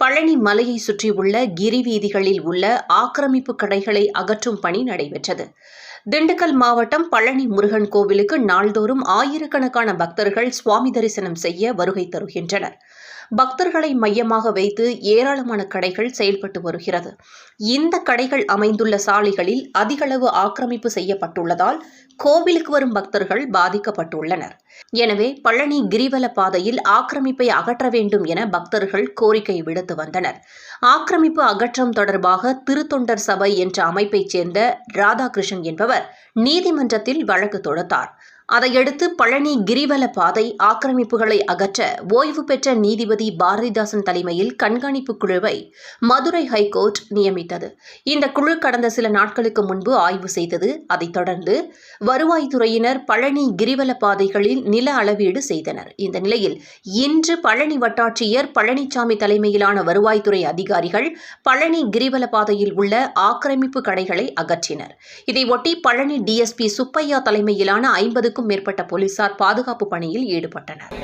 பழனி மலையை சுற்றியுள்ள கிரி வீதிகளில் உள்ள ஆக்கிரமிப்பு கடைகளை அகற்றும் பணி நடைபெற்றது. திண்டுக்கல் மாவட்டம் பழனி முருகன் கோவிலுக்கு நாள்தோறும் ஆயிரக்கணக்கான பக்தர்கள் சுவாமி தரிசனம் செய்ய வருகை தருகின்றனர். பக்தர்களை மையமாக வைத்து ஏராளமான கடைகள் செயல்பட்டு வருகிறது. இந்த கடைகள் அமைந்துள்ள சாலைகளில் அதிகளவு ஆக்கிரமிப்பு செய்யப்பட்டுள்ளதால் கோவிலுக்கு வரும் பக்தர்கள் பாதிக்கப்பட்டுள்ளனர். எனவே பழனி கிரிவல பாதையில் ஆக்கிரமிப்பை அகற்ற வேண்டும் என பக்தர்கள் கோரிக்கை விடுத்து வந்தனர். ஆக்கிரமிப்பு அகற்றம் தொடர்பாக திருத்தொண்டர் சபை என்ற அமைப்பைச் சேர்ந்த ராதாகிருஷ்ணன் என்பவர் நீதிமன்றத்தில் வழக்கு தொடுத்தார். அதையடுத்து பழனி கிரிவல பாதை ஆக்கிரமிப்புகளை அகற்ற ஓய்வு பெற்ற நீதிபதி பாரதிதாசன் தலைமையில் கண்காணிப்பு குழுவை மதுரை ஹைகோர்ட் நியமித்தது. இந்த குழு கடந்த சில நாட்களுக்கு முன்பு ஆய்வு செய்தது. அதைத் தொடர்ந்து வருவாய்த்துறையினர் பழனி கிரிவல பாதைகளில் நில அளவீடு செய்தனர். இந்த நிலையில் இன்று பழனி வட்டாட்சியர் பழனிசாமி தலைமையிலான வருவாய்த்துறை அதிகாரிகள் பழனி கிரிவல பாதையில் உள்ள ஆக்கிரமிப்பு கடைகளை அகற்றினர். இதையொட்டி பழனி டிஎஸ்பி சுப்பையா தலைமையிலான ஐம்பதுக்கும் மேற்பட்ட போலீசார் பாதுகாப்பு பணியில் ஈடுபட்டனர்.